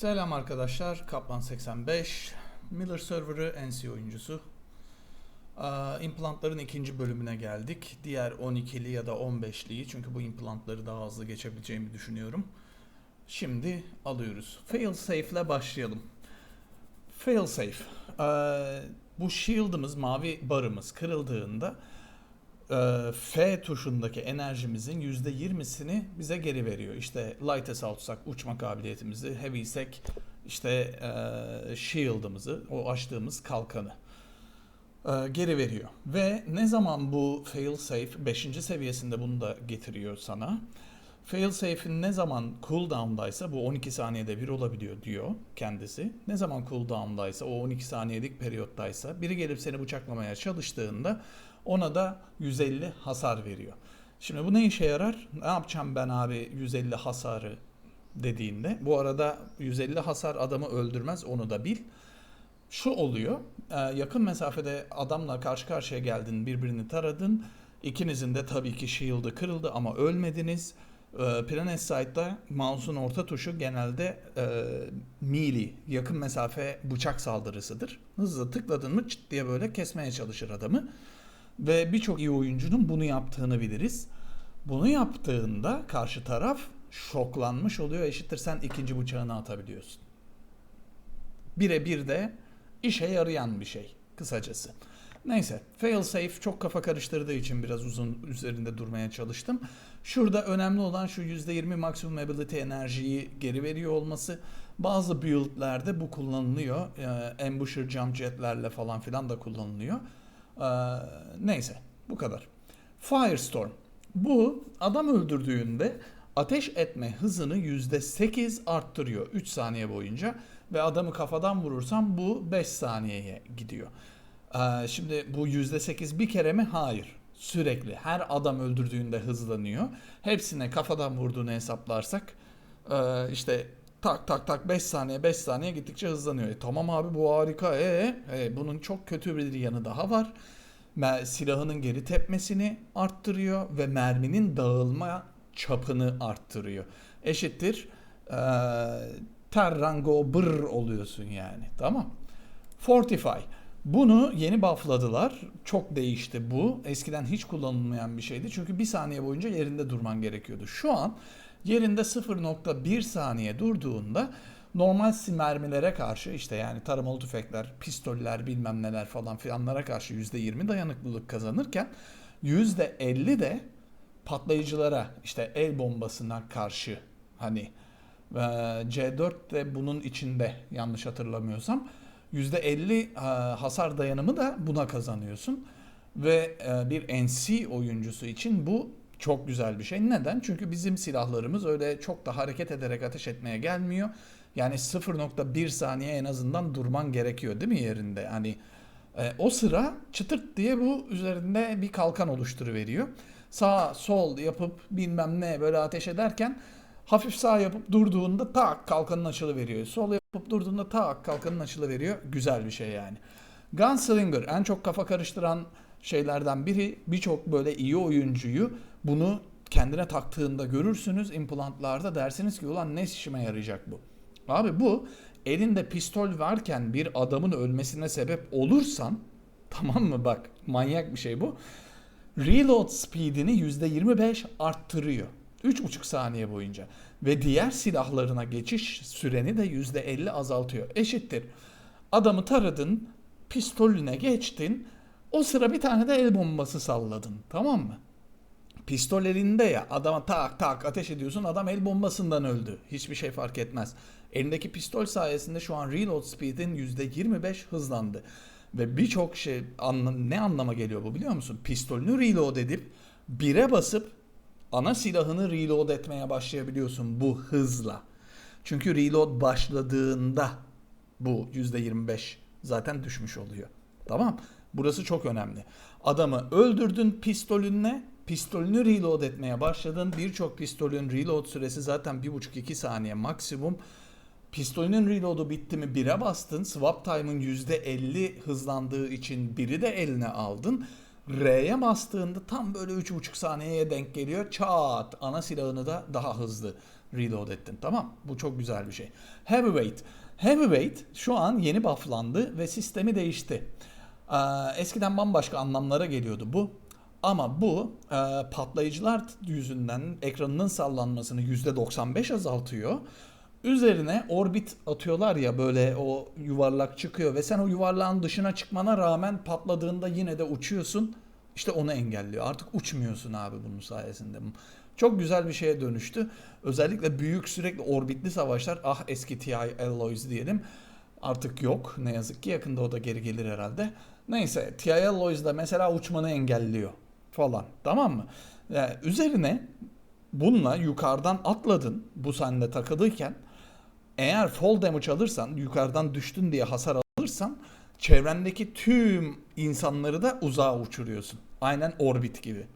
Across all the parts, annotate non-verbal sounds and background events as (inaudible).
Selam arkadaşlar. Kaplan 85. Miller Server'ı NC oyuncusu. Aa, implantların ikinci bölümüne geldik. Diğer 12'li ya da 15'liyi çünkü bu implantları daha hızlı geçebileceğimi düşünüyorum. Şimdi alıyoruz. Failsafe ile başlayalım. Failsafe. Ee, bu shield'ımız, mavi barımız kırıldığında F tuşundaki enerjimizin %20'sini bize geri veriyor. İşte light assault'sak uçma kabiliyetimizi, heavy'sek işte e, shield'ımızı, o açtığımız kalkanı e, geri veriyor. Ve ne zaman bu failsafe 5. seviyesinde bunu da getiriyor sana. Failsafe'in ne zaman cooldown'daysa bu 12 saniyede bir olabiliyor diyor kendisi. Ne zaman cooldown'daysa o 12 saniyelik periyottaysa biri gelip seni bıçaklamaya çalıştığında ona da 150 hasar veriyor. Şimdi bu ne işe yarar? Ne yapacağım ben abi 150 hasarı dediğinde. Bu arada 150 hasar adamı öldürmez onu da bil. Şu oluyor. e, Yakın mesafede adamla karşı karşıya geldin, birbirini taradın. İkinizin de tabii ki shield'ı kırıldı ama ölmediniz. E, Planet Side'da mouse'un orta tuşu genelde e, melee, yakın mesafe bıçak saldırısıdır. Hızlı tıkladın mı çıt diye böyle kesmeye çalışır adamı. Ve birçok iyi oyuncunun bunu yaptığını biliriz. Bunu yaptığında karşı taraf şoklanmış oluyor. Eşittir sen ikinci bıçağını atabiliyorsun. Birebir de işe yarayan bir şey kısacası. Neyse failsafe çok kafa karıştırdığı için biraz uzun üzerinde durmaya çalıştım. Şurada önemli olan şu %20 maksimum ability enerjiyi geri veriyor olması. Bazı build'lerde bu kullanılıyor. Ee, ambusher jump jetlerle falan filan da kullanılıyor. Ee, neyse bu kadar. Firestorm. Bu adam öldürdüğünde ateş etme hızını %8 arttırıyor 3 saniye boyunca ve adamı kafadan vurursam bu 5 saniyeye gidiyor. Ee, şimdi bu %8 bir kere mi? Hayır. Sürekli her adam öldürdüğünde hızlanıyor. Hepsine kafadan vurduğunu hesaplarsak ee, işte tak tak tak 5 saniye 5 saniye gittikçe hızlanıyor. E, tamam abi bu harika. E, e, bunun çok kötü bir yanı daha var. Silahının geri tepmesini arttırıyor ve merminin dağılma çapını arttırıyor. Eşittir e, terrango bır oluyorsun yani. Tamam. Fortify. Bunu yeni buffladılar. Çok değişti bu. Eskiden hiç kullanılmayan bir şeydi. Çünkü bir saniye boyunca yerinde durman gerekiyordu. Şu an yerinde 0.1 saniye durduğunda normal mermilere karşı işte yani taramalı tüfekler, pistoller bilmem neler falan filanlara karşı %20 dayanıklılık kazanırken %50 de patlayıcılara işte el bombasına karşı hani e, C4 de bunun içinde yanlış hatırlamıyorsam %50 e, hasar dayanımı da buna kazanıyorsun. Ve e, bir NC oyuncusu için bu çok güzel bir şey. Neden? Çünkü bizim silahlarımız öyle çok da hareket ederek ateş etmeye gelmiyor. Yani 0.1 saniye en azından durman gerekiyor değil mi yerinde? Hani e, o sıra çıtırt diye bu üzerinde bir kalkan oluşturuveriyor. Sağ sol yapıp bilmem ne böyle ateş ederken hafif sağ yapıp durduğunda tak kalkanın açılı veriyor. Sol yapıp durduğunda tak kalkanın açılı veriyor. Güzel bir şey yani. Gunslinger en çok kafa karıştıran şeylerden biri. Birçok böyle iyi oyuncuyu bunu kendine taktığında görürsünüz implantlarda dersiniz ki ulan ne işime yarayacak bu? Abi bu elinde pistol varken bir adamın ölmesine sebep olursan (laughs) tamam mı bak manyak bir şey bu. Reload speedini %25 arttırıyor. 3,5 saniye boyunca. Ve diğer silahlarına geçiş süreni de %50 azaltıyor. Eşittir. Adamı taradın, pistolüne geçtin. O sıra bir tane de el bombası salladın. Tamam mı? Pistol elinde ya adama tak tak ateş ediyorsun adam el bombasından öldü. Hiçbir şey fark etmez. Elindeki pistol sayesinde şu an reload speed'in %25 hızlandı. Ve birçok şey anla, ne anlama geliyor bu biliyor musun? Pistolünü reload edip bire basıp ana silahını reload etmeye başlayabiliyorsun bu hızla. Çünkü reload başladığında bu %25 zaten düşmüş oluyor. Tamam? Burası çok önemli. Adamı öldürdün pistolünle, pistolünü reload etmeye başladın. Birçok pistolün reload süresi zaten 1,5-2 saniye maksimum. Pistolünün reload'u bitti mi 1'e bastın. Swap time'ın %50 hızlandığı için biri de eline aldın. R'ye bastığında tam böyle 3,5 saniyeye denk geliyor. Çat ana silahını da daha hızlı reload ettin. Tamam. Bu çok güzel bir şey. Heavyweight. Heavyweight şu an yeni bufflandı ve sistemi değişti. Eskiden bambaşka anlamlara geliyordu bu. Ama bu e, patlayıcılar yüzünden ekranının sallanmasını %95 azaltıyor. Üzerine orbit atıyorlar ya böyle o yuvarlak çıkıyor ve sen o yuvarlağın dışına çıkmana rağmen patladığında yine de uçuyorsun. İşte onu engelliyor. Artık uçmuyorsun abi bunun sayesinde. Çok güzel bir şeye dönüştü. Özellikle büyük sürekli orbitli savaşlar ah eski TI Alloys diyelim artık yok. Ne yazık ki yakında o da geri gelir herhalde. Neyse TI Alloys'da mesela uçmanı engelliyor falan tamam mı? Yani üzerine bununla yukarıdan atladın bu sende takılıyken eğer fall damage alırsan yukarıdan düştün diye hasar alırsan çevrendeki tüm insanları da uzağa uçuruyorsun. Aynen orbit gibi.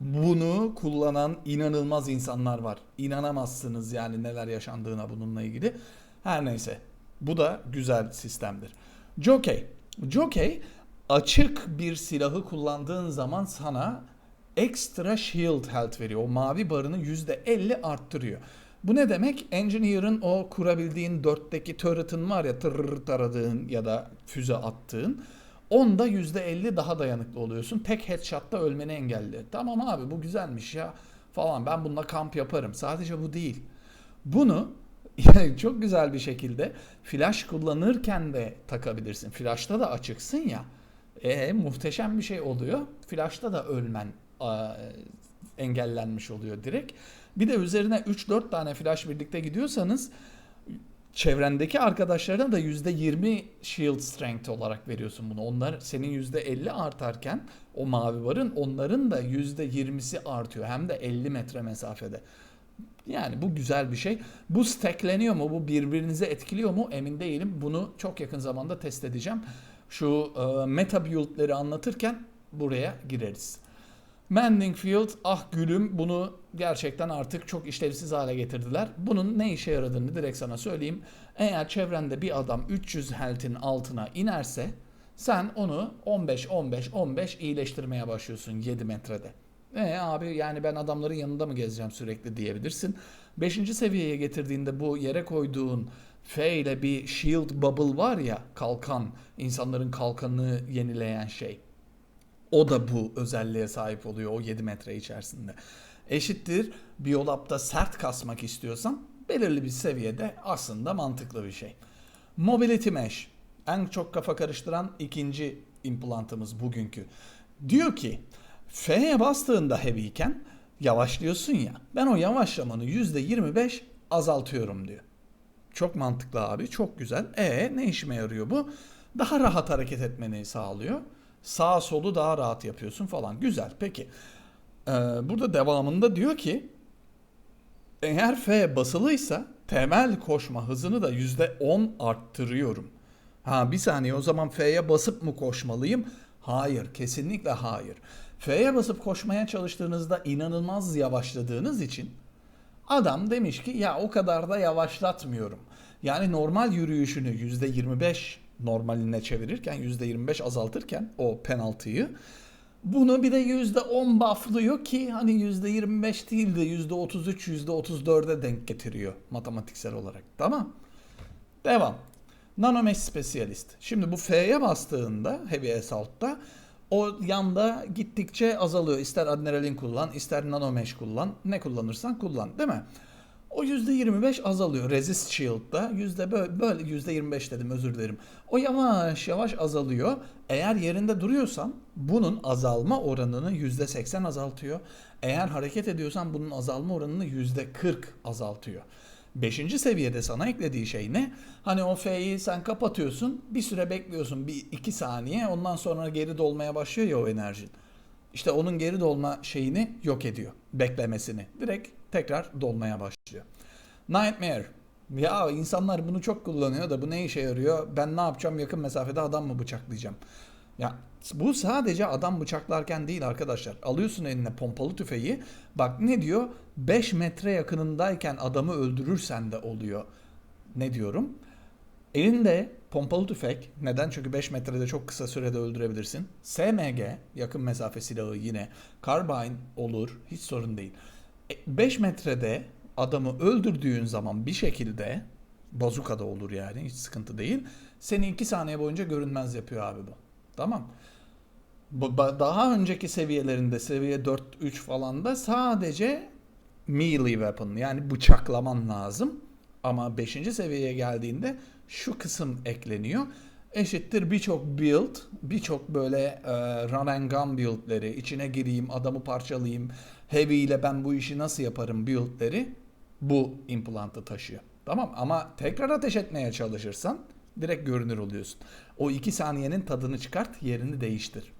Bunu kullanan inanılmaz insanlar var. İnanamazsınız yani neler yaşandığına bununla ilgili. Her neyse. Bu da güzel sistemdir. Jockey. Jockey açık bir silahı kullandığın zaman sana extra shield health veriyor. O mavi barını %50 arttırıyor. Bu ne demek? Engineer'ın o kurabildiğin dörtteki turret'ın var ya tırr taradığın ya da füze attığın onda %50 daha dayanıklı oluyorsun. Tek headshot'ta ölmeni engelliyor. Tamam abi bu güzelmiş ya falan ben bununla kamp yaparım. Sadece bu değil. Bunu (laughs) çok güzel bir şekilde flash kullanırken de takabilirsin. Flash'ta da açıksın ya. E muhteşem bir şey oluyor. Flash'ta da ölmen a, engellenmiş oluyor direkt. Bir de üzerine 3-4 tane flash birlikte gidiyorsanız çevrendeki arkadaşlarına da %20 shield strength olarak veriyorsun bunu. Onlar senin %50 artarken o mavi barın onların da %20'si artıyor. Hem de 50 metre mesafede. Yani bu güzel bir şey. Bu stackleniyor mu? Bu birbirinize etkiliyor mu? Emin değilim. Bunu çok yakın zamanda test edeceğim. Şu e, meta build'leri anlatırken buraya gireriz. Mending Field ah gülüm bunu gerçekten artık çok işlevsiz hale getirdiler. Bunun ne işe yaradığını direkt sana söyleyeyim. Eğer çevrende bir adam 300 health'in altına inerse sen onu 15 15 15 iyileştirmeye başlıyorsun 7 metrede. E abi yani ben adamların yanında mı gezeceğim sürekli diyebilirsin. 5. seviyeye getirdiğinde bu yere koyduğun F ile bir shield bubble var ya kalkan insanların kalkanını yenileyen şey. O da bu özelliğe sahip oluyor o 7 metre içerisinde. Eşittir biyolapta sert kasmak istiyorsan belirli bir seviyede aslında mantıklı bir şey. Mobility Mesh en çok kafa karıştıran ikinci implantımız bugünkü. Diyor ki F'ye bastığında heavy iken yavaşlıyorsun ya. Ben o yavaşlamanı %25 azaltıyorum diyor. Çok mantıklı abi, çok güzel. E ne işime yarıyor bu? Daha rahat hareket etmeni sağlıyor. Sağ solu daha rahat yapıyorsun falan. Güzel. Peki. Ee, burada devamında diyor ki eğer F basılıysa temel koşma hızını da %10 arttırıyorum. Ha bir saniye o zaman F'ye basıp mı koşmalıyım? Hayır, kesinlikle hayır. F'ye basıp koşmaya çalıştığınızda inanılmaz yavaşladığınız için adam demiş ki ya o kadar da yavaşlatmıyorum. Yani normal yürüyüşünü %25 normaline çevirirken %25 azaltırken o penaltıyı bunu bir de %10 bufflıyor ki hani %25 değil de %33 %34'e denk getiriyor matematiksel olarak. Tamam. Devam. Nanomesh Specialist. Şimdi bu F'ye bastığında Heavy Assault'ta o yanda gittikçe azalıyor. İster adrenalin kullan, ister nanomesh kullan. Ne kullanırsan kullan değil mi? O %25 azalıyor. Resist Shield'da yüzde böyle, böyle %25 dedim özür dilerim. O yavaş yavaş azalıyor. Eğer yerinde duruyorsan bunun azalma oranını %80 azaltıyor. Eğer hareket ediyorsan bunun azalma oranını %40 azaltıyor. Beşinci seviyede sana eklediği şey ne? Hani o F'yi sen kapatıyorsun, bir süre bekliyorsun, bir iki saniye, ondan sonra geri dolmaya başlıyor ya o enerjin. İşte onun geri dolma şeyini yok ediyor, beklemesini. Direkt tekrar dolmaya başlıyor. Nightmare. Ya insanlar bunu çok kullanıyor da bu ne işe yarıyor? Ben ne yapacağım yakın mesafede adam mı bıçaklayacağım? Ya bu sadece adam bıçaklarken değil arkadaşlar. Alıyorsun eline pompalı tüfeği. Bak ne diyor? 5 metre yakınındayken adamı öldürürsen de oluyor. Ne diyorum? Elinde pompalı tüfek. Neden? Çünkü 5 metrede çok kısa sürede öldürebilirsin. SMG yakın mesafe silahı yine. Carbine olur. Hiç sorun değil. 5 metrede adamı öldürdüğün zaman bir şekilde bazuka da olur yani hiç sıkıntı değil. Seni 2 saniye boyunca görünmez yapıyor abi bu. Tamam. Daha önceki seviyelerinde seviye 4-3 falan da sadece melee weapon yani bıçaklaman lazım. Ama 5. seviyeye geldiğinde şu kısım ekleniyor. Eşittir birçok build, birçok böyle e, run and gun build'leri, içine gireyim, adamı parçalayayım, heavy ile ben bu işi nasıl yaparım build'leri bu implantı taşıyor. Tamam ama tekrar ateş etmeye çalışırsan direkt görünür oluyorsun. O 2 saniyenin tadını çıkart, yerini değiştir.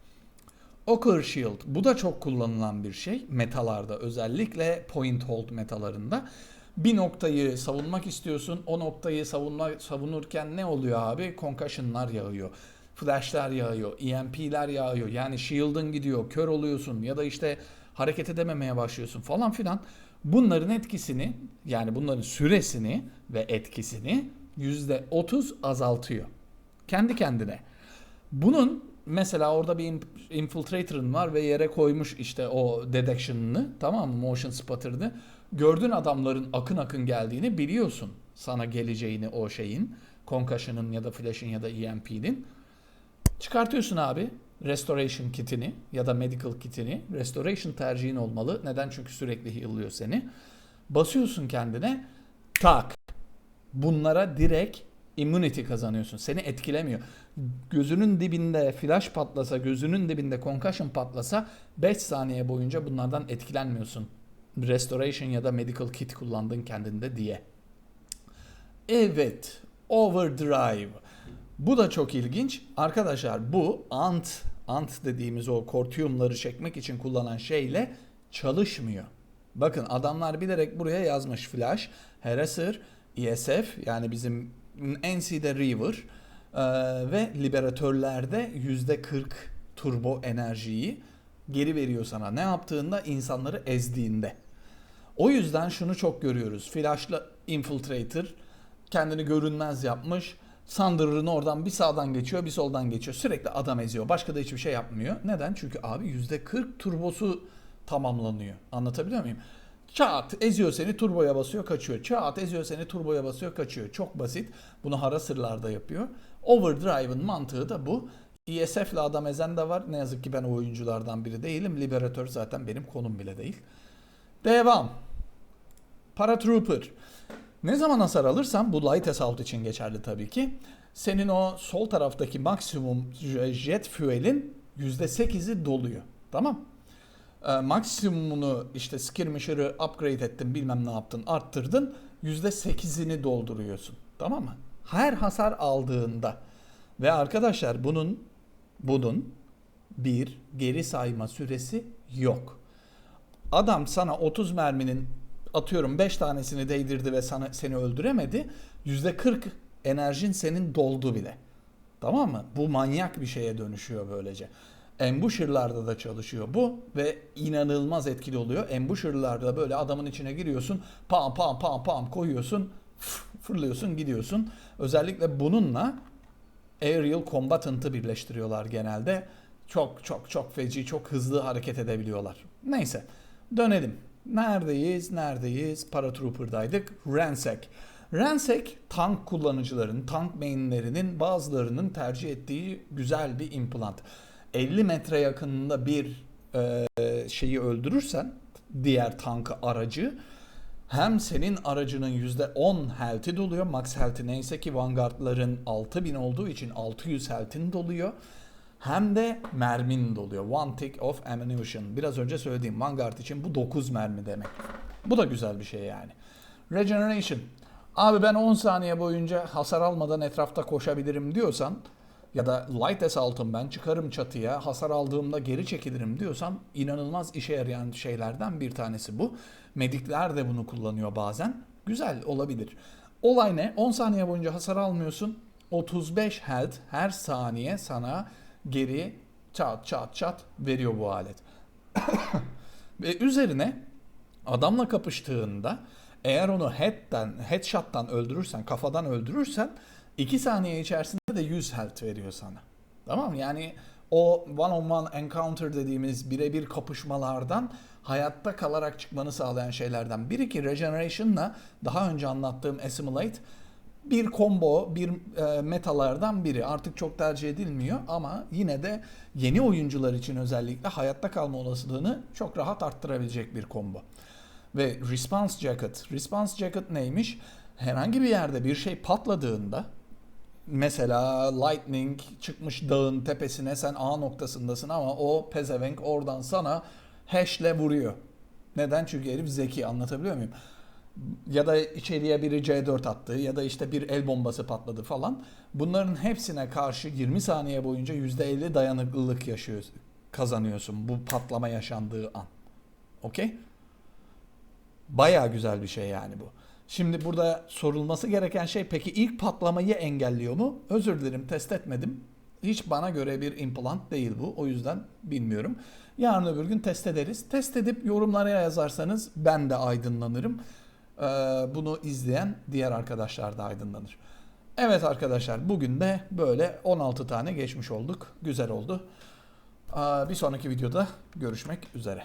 Ocker Shield. Bu da çok kullanılan bir şey. Metalarda özellikle point hold metalarında. Bir noktayı savunmak istiyorsun. O noktayı savunma, savunurken ne oluyor abi? Concussion'lar yağıyor. Flash'lar yağıyor. EMP'ler yağıyor. Yani shield'ın gidiyor. Kör oluyorsun. Ya da işte hareket edememeye başlıyorsun falan filan. Bunların etkisini yani bunların süresini ve etkisini %30 azaltıyor. Kendi kendine. Bunun mesela orada bir infiltrator'ın var ve yere koymuş işte o detection'ını tamam mı motion spotter'ını. Gördüğün adamların akın akın geldiğini biliyorsun. Sana geleceğini o şeyin. Concussion'ın ya da flash'ın ya da EMP'nin. Çıkartıyorsun abi restoration kitini ya da medical kitini. Restoration tercihin olmalı. Neden? Çünkü sürekli heal'lıyor seni. Basıyorsun kendine. Tak. Bunlara direkt immunity kazanıyorsun. Seni etkilemiyor. Gözünün dibinde flash patlasa, gözünün dibinde concussion patlasa 5 saniye boyunca bunlardan etkilenmiyorsun. Restoration ya da medical kit kullandın kendinde diye. Evet, overdrive. Bu da çok ilginç. Arkadaşlar bu ant, ant dediğimiz o kortiyumları çekmek için kullanılan şeyle çalışmıyor. Bakın adamlar bilerek buraya yazmış flash, harasser, ESF yani bizim NC'de River e, ve liberatörlerde %40 turbo enerjiyi geri veriyor sana. Ne yaptığında insanları ezdiğinde. O yüzden şunu çok görüyoruz. Flash'la Infiltrator kendini görünmez yapmış. Sandırır'ın oradan bir sağdan geçiyor bir soldan geçiyor. Sürekli adam eziyor. Başka da hiçbir şey yapmıyor. Neden? Çünkü abi %40 turbosu tamamlanıyor. Anlatabiliyor muyum? Çat eziyor seni turboya basıyor kaçıyor. Çat eziyor seni turboya basıyor kaçıyor. Çok basit. Bunu hara sırlarda yapıyor. Overdrive'ın mantığı da bu. ESF ile adam ezen de var. Ne yazık ki ben o oyunculardan biri değilim. Liberatör zaten benim konum bile değil. Devam. Paratrooper. Ne zaman hasar alırsan bu Light Assault için geçerli tabii ki. Senin o sol taraftaki maksimum jet fuel'in %8'i doluyor. Tamam. Ee, maksimumunu işte skirmisher'ı upgrade ettin bilmem ne yaptın arttırdın. %8'ini dolduruyorsun. Tamam mı? Her hasar aldığında. Ve arkadaşlar bunun bunun bir geri sayma süresi yok. Adam sana 30 merminin atıyorum 5 tanesini değdirdi ve sana seni öldüremedi. %40 enerjin senin doldu bile. Tamam mı? Bu manyak bir şeye dönüşüyor böylece. Ambusher'larda da çalışıyor bu ve inanılmaz etkili oluyor. Ambusher'larda böyle adamın içine giriyorsun, pam pam pam pam koyuyorsun, fırlıyorsun, gidiyorsun. Özellikle bununla Aerial Combatant'ı birleştiriyorlar genelde. Çok çok çok feci, çok hızlı hareket edebiliyorlar. Neyse, dönelim. Neredeyiz? Neredeyiz? Paratrooper'daydık. Ransek. Ransek tank kullanıcıların, tank mainlerinin bazılarının tercih ettiği güzel bir implant. 50 metre yakınında bir e, şeyi öldürürsen diğer tankı aracı hem senin aracının %10 health'i doluyor. Max health'i neyse ki Vanguard'ların 6000 olduğu için 600 health'in doluyor. Hem de mermin doluyor. One tick of ammunition. Biraz önce söylediğim Vanguard için bu 9 mermi demek. Bu da güzel bir şey yani. Regeneration. Abi ben 10 saniye boyunca hasar almadan etrafta koşabilirim diyorsan ya da light assault'ım ben çıkarım çatıya hasar aldığımda geri çekilirim diyorsan inanılmaz işe yarayan şeylerden bir tanesi bu. Medikler de bunu kullanıyor bazen. Güzel olabilir. Olay ne? 10 saniye boyunca hasar almıyorsun. 35 health her saniye sana geri çat çat çat veriyor bu alet. (coughs) Ve üzerine adamla kapıştığında eğer onu head'den, headshot'tan öldürürsen, kafadan öldürürsen 2 saniye içerisinde de 100 health veriyor sana. Tamam? Yani o one on one encounter dediğimiz birebir kapışmalardan hayatta kalarak çıkmanı sağlayan şeylerden biri ki Regeneration'la daha önce anlattığım Assimilate bir combo, bir e, metalardan biri. Artık çok tercih edilmiyor ama yine de yeni oyuncular için özellikle hayatta kalma olasılığını çok rahat arttırabilecek bir combo. Ve Response Jacket. Response Jacket neymiş? Herhangi bir yerde bir şey patladığında mesela lightning çıkmış dağın tepesine sen A noktasındasın ama o pezevenk oradan sana hash'le vuruyor. Neden? Çünkü herif zeki anlatabiliyor muyum? Ya da içeriye biri C4 attı ya da işte bir el bombası patladı falan. Bunların hepsine karşı 20 saniye boyunca %50 dayanıklılık yaşıyorsun, kazanıyorsun bu patlama yaşandığı an. Okey? Baya güzel bir şey yani bu. Şimdi burada sorulması gereken şey peki ilk patlamayı engelliyor mu? Özür dilerim test etmedim. Hiç bana göre bir implant değil bu. O yüzden bilmiyorum. Yarın öbür gün test ederiz. Test edip yorumlara yazarsanız ben de aydınlanırım. Ee, bunu izleyen diğer arkadaşlar da aydınlanır. Evet arkadaşlar bugün de böyle 16 tane geçmiş olduk. Güzel oldu. Ee, bir sonraki videoda görüşmek üzere.